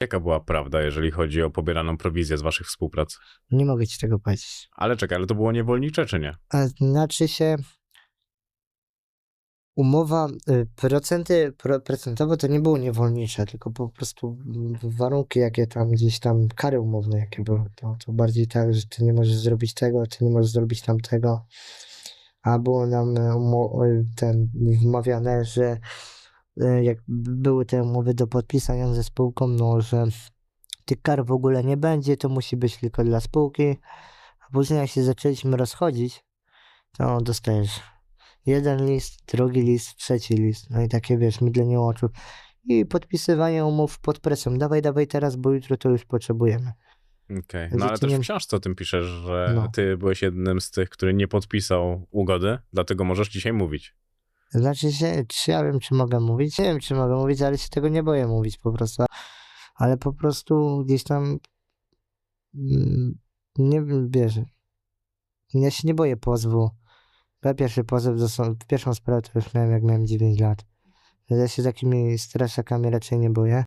Jaka była prawda, jeżeli chodzi o pobieraną prowizję z waszych współprac? Nie mogę ci tego powiedzieć. Ale czekaj, ale to było niewolnicze, czy nie? A znaczy się umowa, y, procenty, pro, procentowo to nie było niewolnicze, tylko po prostu mm, warunki, jakie tam gdzieś tam, kary umowne jakie były, to, to bardziej tak, że ty nie możesz zrobić tego, ty nie możesz zrobić tamtego, a było nam e, umo- e, ten wmawiane, że jak były te umowy do podpisania ze spółką, no, że tych kar w ogóle nie będzie, to musi być tylko dla spółki, a później jak się zaczęliśmy rozchodzić, to dostajesz jeden list, drugi list, trzeci list. No i takie wiesz, mydlenie oczu. I podpisywanie umów pod presją. Dawaj, dawaj teraz, bo jutro to już potrzebujemy. Okej. Że No ale też nie- w książce o tym piszesz, że No. ty byłeś jednym z tych, który nie podpisał ugody, dlatego możesz dzisiaj mówić. Znaczy się, czy ja wiem, czy mogę mówić? Nie wiem, czy mogę mówić, ale się tego nie boję mówić po prostu. Ale po prostu gdzieś tam mm, nie wiesz, ja się nie boję pozwu. Ja pierwszy pozew, do pierwszą sprawę to już miałem jak miałem 9 lat. Ja się takimi straszakami raczej nie boję.